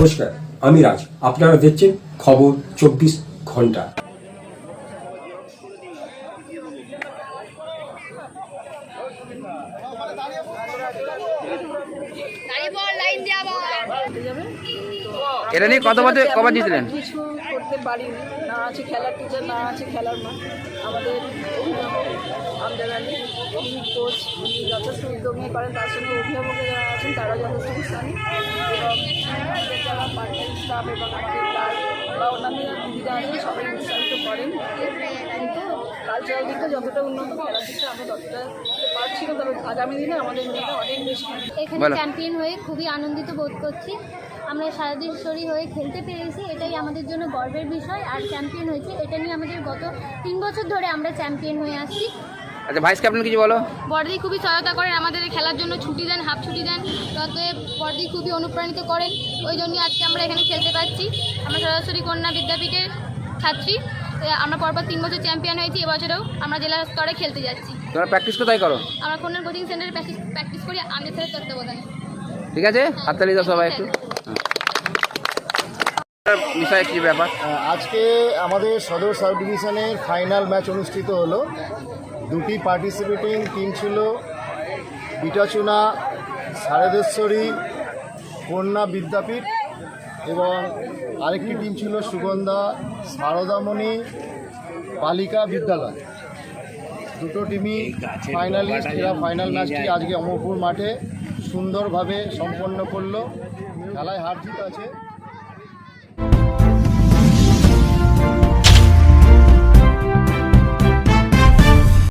নমস্কার আমি রাজ। আপনারা দেখছেন খবর চব্বিশ ঘণ্টা। এটা নিয়ে কত বছর কবার জিতলেন? কিছু করতে পারিনি। না আছে খেলার টিচার না আছে খেলার মাঠ আমাদের অভিভাবক কোচ যথেষ্ট উদ্যোগ নিয়ে করেন। তার সঙ্গে অভিভাবকের যারা আছেন তারাও যথেষ্ট উৎসাহী যারা পার্ট টাইম স্টাফ এবং আমাদের বা অন্যান্য সুবিধা আছে সবাই উৎসাহিত করেন কিন্তু কালচারাল দিকটা যতটা উন্নত খেলার দিকটা আমরা ততটা পারছি না তবে আগামী দিনে আমাদের মেয়েরা অনেক বেশি এখানে চ্যাম্পিয়ন হয়ে খুবই আনন্দিত বোধ করছি। আমরা সারাদেশ্বরী হয়ে খেলতে পেরেছি এটাই আমাদের জন্য গর্বের বিষয়। আর চ্যাম্পিয়ন হয়েছে এটা নিয়ে আমাদের গত তিন বছর ধরে আমরা চ্যাম্পিয়ন হয়ে আসছি। আচ্ছা ভাইস ক্যাপ্টেন কিছু বলো? বড়দি খুবই সহায়তা করেন আমাদের খেলার জন্য ছুটি দেন হাফ ছুটি দেন তাতে বড়দি খুবই অনুপ্রাণিত করেন। ওই জন্যই আজকে আমরা এখানে খেলতে পারছি। আমরা সরাসরি কন্যা বিদ্যাপীঠের ছাত্রী আমরা পরপর তিন বছর চ্যাম্পিয়ন হয়েছি এবছরেও আমরা জেলা স্তরে খেলতে যাচ্ছি। তোমরা প্র্যাকটিস কোথায় করো? আমরা কন্যার কোচিং সেন্টারে প্র্যাকটিস প্র্যাকটিস করি আমাদের স্যারের তত্ত্বাবধানে। ঠিক আছে? হাততালি দাও সবাই একটু। হ্যাঁ। বিষয় কি ব্যাপার? আজকে আমাদের সদর সাব ডিভিশনের ফাইনাল ম্যাচ অনুষ্ঠিত হলো। দুটি পার্টিসিপেটিং টিম ছিল। বিটাচুনা সারেদেশ্বরী কন্যা বিদ্যাপীঠ এবং আরেকটি টিম ছিল সুগন্ধা সারদামণি বালিকা বিদ্যালয়। দুটো টিমই ফাইনালিস্ট এরা ফাইনাল ম্যাচটি আজকে অমরপুর মাঠে সুন্দরভাবে সম্পন্ন করল। খেলায় হার জিত আছে।